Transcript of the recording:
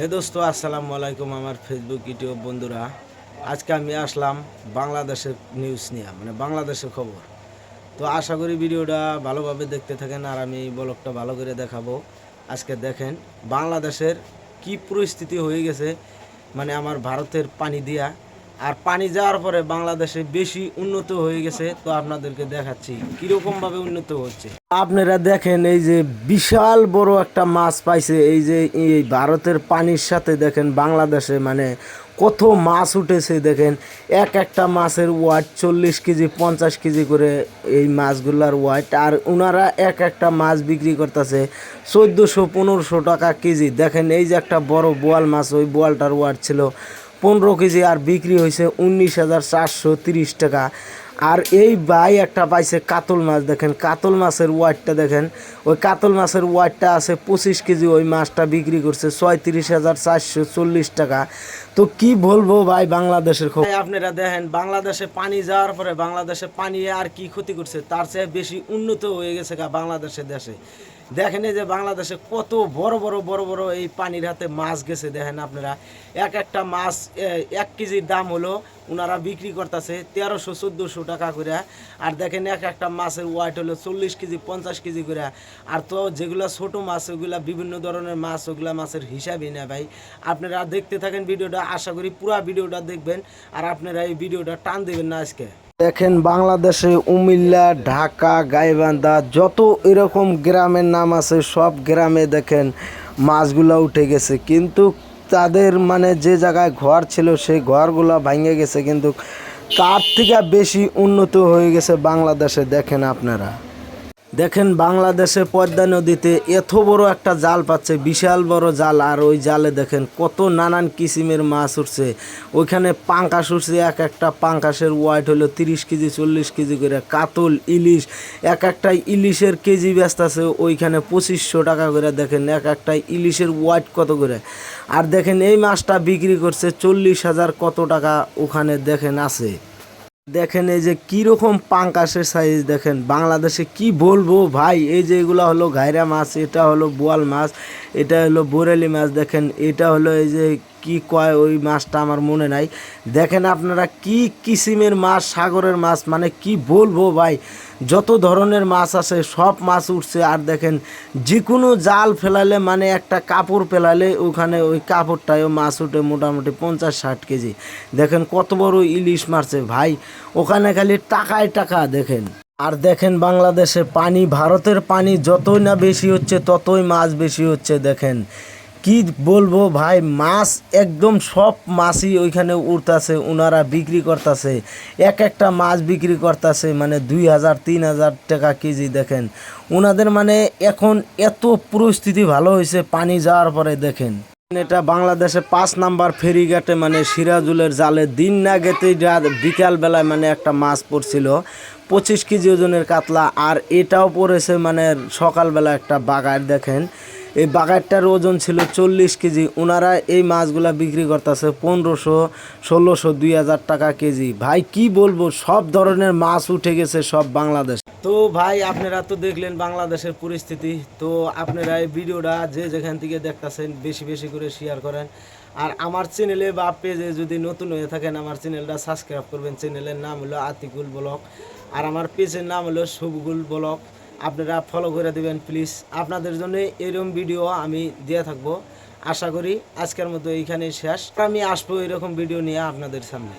হে দোস্ত, আসসালামু আলাইকুম আমার ফেসবুক ইউটিউব বন্ধুরা। আজকে আমি আসলাম বাংলাদেশের নিউজ নিয়ে মানে বাংলাদেশের খবর। তো আশা করি ভিডিওটা ভালোভাবে দেখতে থাকেন আর আমি ব্লগটা ভালো করে দেখাবো। আজকে দেখেন, বাংলাদেশের কি পরিস্থিতি হয়ে গেছে মানে আমার ভারতের পানি দিয়া। আর পানি যাওয়ার পরে বাংলাদেশে বেশি উন্নত হয়ে গেছে তো আপনাদেরকে দেখাচ্ছি কীরকম ভাবে উন্নত হচ্ছে। আপনারা দেখেন এই যে বিশাল বড় একটা মাছ পাইছে, এই যে এই ভারতের পানির সাথে দেখেন বাংলাদেশে মানে কত মাছ উঠেছে দেখেন। এক একটা মাছের ওয়াট চল্লিশ কেজি, পঞ্চাশ কেজি করে এই মাছগুলার ওয়াট আর ওনারা এক একটা মাছ বিক্রি করতেছে চোদ্দোশো পনেরোশো টাকা কেজি। দেখেন এই যে একটা বড় বোয়াল মাছ, ওই বোয়ালটার ওয়াট ছিল পনেরো কেজি আর বিক্রি হয়েছে উনিশ হাজার চারশো তিরিশ টাকা। আর এই ভাই একটা পাইছে কাতল মাছ, দেখেন, কাতল মাছের ওয়াটটা দেখেন। ওই কাতল মাছের ওয়াটটা আছে পঁচিশ কেজি, ওই মাছটা বিক্রি করছে ছয়ত্রিশ হাজার চারশো চল্লিশ টাকা। তো কি বলব ভাই বাংলাদেশের খবর? আপনারা দেখেন, বাংলাদেশে পানি যাওয়ার পরে বাংলাদেশে পানি আর কি ক্ষতি করছে? তার চেয়ে বেশি উন্নত হয়ে গেছে বাংলাদেশের দেশে। দেখেন এই যে বাংলাদেশে কত বড় বড় বড় বড় এই পানির হাতে মাছ গেছে, দেখেন আপনারা। এক একটা মাছ এক কেজির দাম হলো ওনারা বিক্রি করতেছে তেরোশো চোদ্দোশো টাকা করে। আর দেখেন এক একটা মাছের ওয়াট হলো চল্লিশ কেজি, পঞ্চাশ কেজি করে। আর তো যেগুলো ছোট মাছ, ওগুলা বিভিন্ন ধরনের মাছ, ওগুলা মাছের হিসাবই না ভাই। আপনারা দেখতে থাকেন ভিডিওটা, আশা করি পুরো ভিডিওটা দেখবেন। আর আপনারা এই ভিডিওটা টান দেবেন না আজকে। দেখেন বাংলাদেশে, উমিল্লা, ঢাকা, গাইবান্ধা, যত এরকম গ্রামের নাম আছে, সব গ্রামে দেখেন মাছগুলো উঠে গেছে। কিন্তু তাদের মানে যে জায়গায় ঘর ছিল, সেই ঘরগুলো ভাঙে গেছে। কিন্তু তার থেকে বেশি উন্নত হয়ে গেছে বাংলাদেশে, দেখেন আপনারা। দেখেন বাংলাদেশে পদ্মা নদীতে এত বড় একটা জাল পাচ্ছে, বিশাল বড় জাল। আর ওই জালে দেখেন কত নানান কিসিমের মাছ উঠছে। ওইখানে পাঙ্কাশ উঠছে, এক একটা পাঙ্কাশের ওয়াইট হলো তিরিশ কেজি, চল্লিশ কেজি করে। কাতল, ইলিশ, এক একটা ইলিশের কেজি ব্যস্ত আছে, ওইখানে পঁচিশশো টাকা করে দেখেন, এক একটা ইলিশের ওয়াইট কত করে। আর দেখেন এই মাছটা বিক্রি করছে চল্লিশ হাজার কত টাকা ওখানে দেখেন আছে। দেখেন এই যে কীরকম পাঙ্কাশের সাইজ দেখেন, বাংলাদেশে কি বলব ভাই? এই যে এগুলো হলো ঘাইরা মাছ, এটা হলো বোয়াল মাছ, এটা হলো বোরেলি মাছ, দেখেন, এটা হলো এই যে কি কয় ওই মাছটা আমার মনে নাই। দেখেন আপনারা কি কিসিমের মাছ, সাগরের মাছ মানে কি বলব ভাই? যত ধরনের মাছ আছে, সব মাছ উঠছে। আর দেখেন যে কোনো জাল ফেলালে মানে একটা কাপড় ফেলালে, ওখানে ওই কাপড়টায়ও মাছ উঠে মোটামুটি পঞ্চাশ ষাট কেজি। দেখেন, কত বড় ইলিশ মারছে ভাই। ওখানে খালি টাকায় টাকা, দেখেন। আর দেখেন, বাংলাদেশে পানি, ভারতের পানি যতই না বেশি হচ্ছে, ততই মাছ বেশি হচ্ছে, দেখেন। কি বলব ভাই, মাছ একদম সব মাছই ওইখানে উঠতাছে ওনারা বিক্রি করতেছে। এক একটা মাছ বিক্রি করতেছে মানে দুই হাজার, তিন হাজার টাকা কেজি দেখেন। ওনাদের মানে এখন এত পরিস্থিতি ভালো হয়েছে পানি যাওয়ার পরে দেখেন। এটা বাংলাদেশে পাঁচ নাম্বার ফেরিঘাটে মানে সিরাজুলের জালে দিন না গেতেই রাত বিকাল বেলায় মানে একটা মাছ পড়ছিল। পঁচিশ কেজি ওজনের কাতলা, আর এটাও পড়েছে মানে সকালবেলা একটা বাগার দেখেন। এই বাগারটার ওজন ছিল চল্লিশ কেজি। ওনারা এই মাছগুলা বিক্রি করতেছে পনেরোশো, ষোলোশো, দুই হাজার টাকা কেজি। ভাই, কি বলব? সব ধরনের মাছ উঠে গেছে সব বাংলাদেশ। তো ভাই, আপনারা তো দেখলেন বাংলাদেশের পরিস্থিতি। তো আপনারা এই ভিডিওটা যে যেখান থেকে দেখতেছেন, বেশি বেশি করে শেয়ার করেন। আর আমার চ্যানেলে বা পেজে যদি নতুন হয়ে থাকেন, আমার চ্যানেলটা সাবস্ক্রাইব করবেন। চ্যানেলের নাম হলো আতিকুল ব্লগ। আর আমার পেজের নাম হলো শুভগুল ব্লগ। আপনারা ফলো করে দেবেন প্লিজ আপনাদের জন্য এরকম ভিডিও আমি দিয়ে থাকব। আশা করি আজকের মতো এইখানেই শেষ। আমি আসব এরকম ভিডিও নিয়ে আপনাদের সামনে।